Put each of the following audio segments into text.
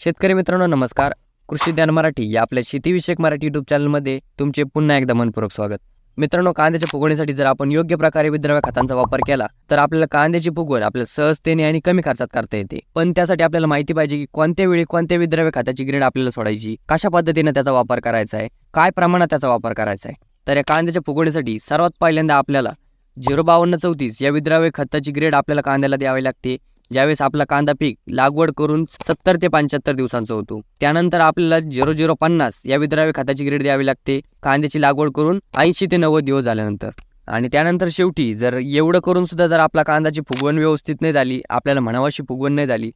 शेतकरी मित्रांनो नमस्कार. कृषी ज्ञान मराठी या आपल्या शेतीविषयक मराठी युट्यूब चॅनलमध्ये तुमचे पुन्हा एकदा मनपूर्वक स्वागत. मित्रांनो कांद्याच्या फुगवणीसाठी जर आपण योग्य प्रकारे विद्रव्य खतांचा वापर केला तर आपल्याला कांद्याची फुगवण आपल्याला सहजतेने आणि कमी खर्चात करता येते. पण त्यासाठी आपल्याला माहिती पाहिजे की कोणत्या वेळी कोणत्या विद्रव्य खताची ग्रेड आपल्याला सोडायची कशा पद्धतीने त्याचा वापर करायचा आहे काय प्रमाणात त्याचा वापर करायचा आहे. तर या कांद्याच्या फुगवणीसाठी सर्वात पहिल्यांदा आपल्याला झिरो बावन्न चौतीस या विद्राव्य खताची ग्रेड आपल्याला कांद्याला द्यावी लागते. ज्यावेळेस आपला कांदा पीक लागवड करून सत्तर ते पंच्याहत्तर दिवसांचा होतो. त्यानंतर आपल्याला झिरो झिरो पन्नास या विद्राव्य खताची ग्रेड द्यावी लागते. कांद्याची लागवड करून ऐंशी ते नव्वद दिवस झाल्यानंतर. आणि त्यानंतर शेवटी जर एवढं करून सुद्धा जर आपला कांद्याची फुगवण व्यवस्थित नाही झाली आपल्याला म्हणावाशी फुगवण नाही झाली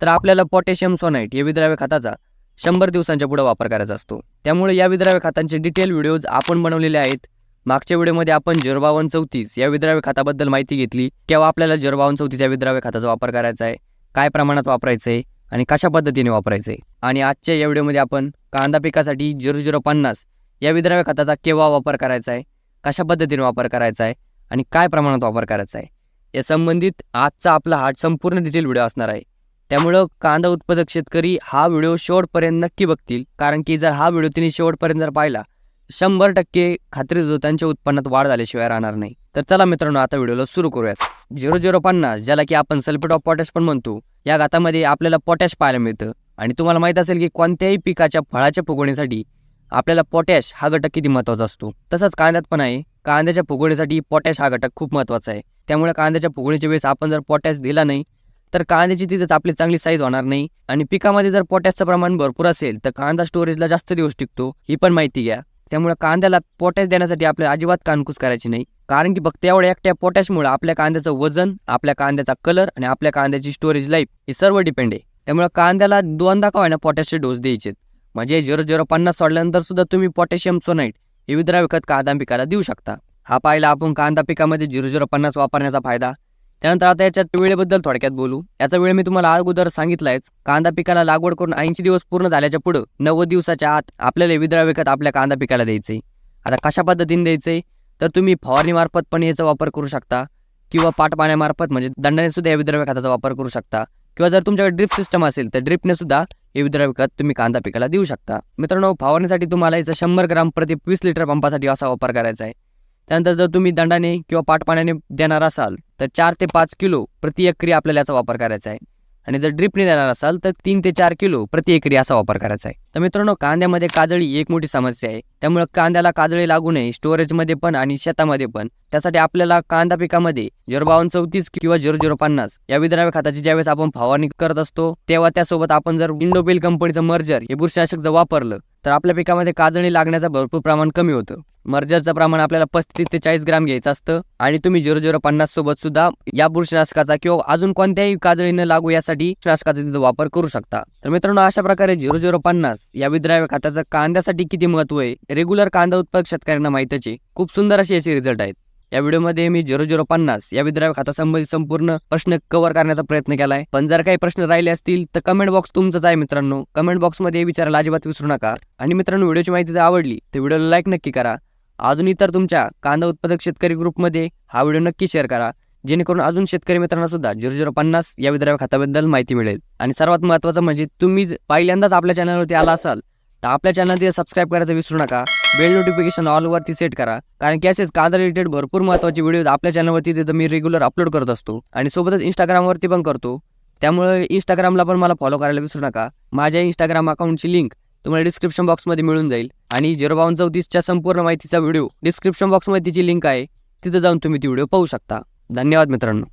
तर आपल्याला पोटॅशियम सोनाईट या विद्राव्य खताचा शंभर दिवसांच्या पुढे वापर करायचा असतो. त्यामुळे या विद्राव्य खतांचे डिटेल व्हिडिओज आपण बनवलेले आहेत. मागच्या व्हिडिओमध्ये आपण जरबावन चौतीस या विद्राव्य खताबद्दल माहिती घेतली. केव्हा आपल्याला जरबावन चौतीस या विद्राव्य खताचा वापर करायचा आहे. काय प्रमाणात वापरायचं आहे आणि कशा पद्धतीने वापरायचं आहे? आणि आजच्या या व्हिडिओमध्ये आपण कांदा पिकासाठी झिरो झिरो पन्नास या विद्राव्य खताचा केव्हा वापर करायचा आहे? कशा पद्धतीने वापर करायचा आहे? आणि काय प्रमाणात वापर करायचा आहे? या संबंधित आजचा आपला हा संपूर्ण डिटेल व्हिडिओ असणार आहे. त्यामुळं कांदा उत्पादक शेतकरी हा व्हिडिओ शेवटपर्यंत नक्की बघतील. कारण की जर हा व्हिडिओ त्यांनी शेवटपर्यंत जर पाहिला शंभर टक्के खात्री देतो त्यांच्या उत्पन्नात वाढ झाल्याशिवाय राहणार नाही. तर चला मित्रांनो आता व्हिडिओला सुरू करूयात. झिरो झिरो पन्नास ज्याला की आपण सल्फेट ऑफ पोटॅश पण म्हणतो या घातामध्ये आपल्याला पोटॅश पाहायला मिळतं. आणि तुम्हाला माहीत असेल की कोणत्याही पिकाच्या फळाच्या फुगवणीसाठी आपल्याला पोटॅश हा घटक किती महत्त्वाचा असतो? तसंच कांद्यात पण आहे. कांद्याच्या फुगवणीसाठी पोटॅश हा घटक खूप महत्त्वाचा आहे. त्यामुळे कांद्याच्या फुगवणीच्या वेळेस आपण जर पोटॅश दिला नाही तर कांद्याची तिथेच आपली चांगली साईज होणार नाही. आणि पिकामध्ये जर पोटॅशचं प्रमाण भरपूर असेल तर कांदा स्टोरेजला जास्त दिवस टिकतो ही पण माहिती घ्या. त्यामुळे कांद्याला पोटॅश देण्यासाठी आपल्याला अजिबात कानकूस करायची नाही. कारण की फक्त एवढ्या एकट्या पोटॅशमुळे आपल्या कांद्याचं वजन आपल्या कांद्याचा कलर आणि आपल्या कांद्याची स्टोरेज लाईफ हे सर्व डिपेंड आहे. त्यामुळे कांद्याला दोनदा का होईना पोटॅशचे डोस द्यायचे म्हणजे झिरो झिरो पन्नास सोडल्यानंतर सुद्धा तुम्ही पोटॅशियम सोनाईट हे विद्राव्य खत कांदा पिकाला देऊ शकता? हा पाहिला आपण कांदा पिकामध्ये झिरो झिरो पन्नास वापरण्याचा फायदा. त्यानंतर आता याच्यात वेळेबद्दल थोडक्यात बोलू. याचा वेळ मी तुम्हाला अगोदर सांगितलायच. कांदा पिकाला लागवड करून ऐंशी दिवस पूर्ण झाल्याच्या पुढं नव्वद दिवसाच्या आत आपल्याला विद्राव्य विकत आपल्या कांदा पिकाला द्यायचे. आता कशा पद्धतीने द्यायचे? तर तुम्ही फवारणीमार्फत पण याचा वापर करू शकता किंवा पाट पाण्यामार्फत म्हणजे दंडाने सुद्धा या विद्राव्य खताचा वापर करू शकता किंवा जर तुमच्याकडे ड्रिप सिस्टम असेल तर ड्रिपने सुद्धा हे विद्राव्य खत तुम्ही कांदा पिकाला देऊ शकता. मित्रांनो फवारणीसाठी तुम्हाला याचा शंभर ग्राम प्रति वीस लिटर पंपासाठी असा वापर करायचा आहे. त्यानंतर जर तुम्ही दंडाने किंवा पाटपाण्याने देणार असाल तर चार ते पाच किलो प्रति एकरी आपल्याला याचा वापर करायचा आहे. आणि जर ड्रिपने देणार असाल तर तीन ते चार किलो प्रति एकरी असा वापर करायचा आहे. तर मित्रांनो कांद्यामध्ये काजळी एक मोठी समस्या आहे. त्यामुळे कांद्याला काजळी लागू नये स्टोरेजमध्ये पण आणि शेतामध्ये पण. त्यासाठी आपल्याला कांदा पिकामध्ये झिरो बावन्न चौतीस किंवा झिरो झिरो पन्नास या विद्राव्य खताची ज्यावेळेस आपण फवारणी करत असतो तेव्हा त्यासोबत आपण जर इंडोबिल कंपनीचं मर्जर हे बुरशीनाशक जर वापरलं तर आपल्या पिकामध्ये काजळी लागण्याचं भरपूर प्रमाण कमी होतं. मर्जरचं प्रमाण आपल्याला पस्तीस ते चाळीस ग्राम घ्यायचं असतं आणि तुम्ही झिरो झिरो पन्नास सोबत सुद्धा या बुरशीनाशकाचा किंवा अजून कोणत्याही काजळी न लागू यासाठी नाशकाचा तिथं वापर करू शकता. तर मित्रांनो अशा प्रकारे झिरो झिरो पन्नास या विद्राव्य खताचं कांद्यासाठी किती महत्त्व आहे रेग्युलर कांदा उत्पादक शेतकऱ्यांना माहितीचे आहे खूप सुंदर असे याचे रिझल्ट आहेत. या व्हिडिओमध्ये मी झिरो झिरो पन्नास या विद्राव्य खात्यासंबंधी संपूर्ण प्रश्न कव्हर करण्याचा प्रयत्न केलाय. पण जर काही प्रश्न राहिले असतील तर कमेंट बॉक्स तुमचाच आहे मित्रांनो. कमेंट बॉक्समध्ये विचारायला अजिबात विसरू नका. आणि मित्रांनो व्हिडिओची माहिती जर आवडली तर व्हिडिओला लाईक नक्की करा. अजून इतर तुमच्या कांदा उत्पादक शेतकरी ग्रुपमध्ये हा व्हिडिओ नक्की शेअर करा. जेणेकरून अजून शेतकरी मित्रांना सुद्धा झिरो झिरो पन्नास या विद्राव्य खात्याबद्दल माहिती मिळेल. आणि सर्वात महत्त्वाचं म्हणजे तुम्ही पहिल्यांदाच आपल्या चॅनलवरती आला असाल तर आपल्या चॅनलवरती सबस्क्राईब करायचं विसरू नका. बेल नोटिफिकेशन ऑलवरती सेट करा. कारण की असेच कांदा रिलेटेड भरपूर महत्त्वाचे व्हिडिओ आपल्या चॅनलवरती तिथं मी रेग्युलर अपलोड करत असतो. आणि सोबतच इंस्टाग्रामवरती पण करतो. त्यामुळे इंस्टाग्रामला पण मला फॉलो करायला विसरू नका. माझ्या इंस्टाग्राम अकाउंटची लिंक तुम्हाला डिस्क्रिप्शन बॉक्समध्ये मिळून जाईल. आणि झिरो बावन चौतीसच्या संपूर्ण माहितीचा व्हिडिओ डिस्क्रिप्शन बॉक्समध्ये तिची लिंक आहे तिथं जाऊन तुम्ही ती व्हिडिओ पाहू शकता. धन्यवाद मित्रांनो.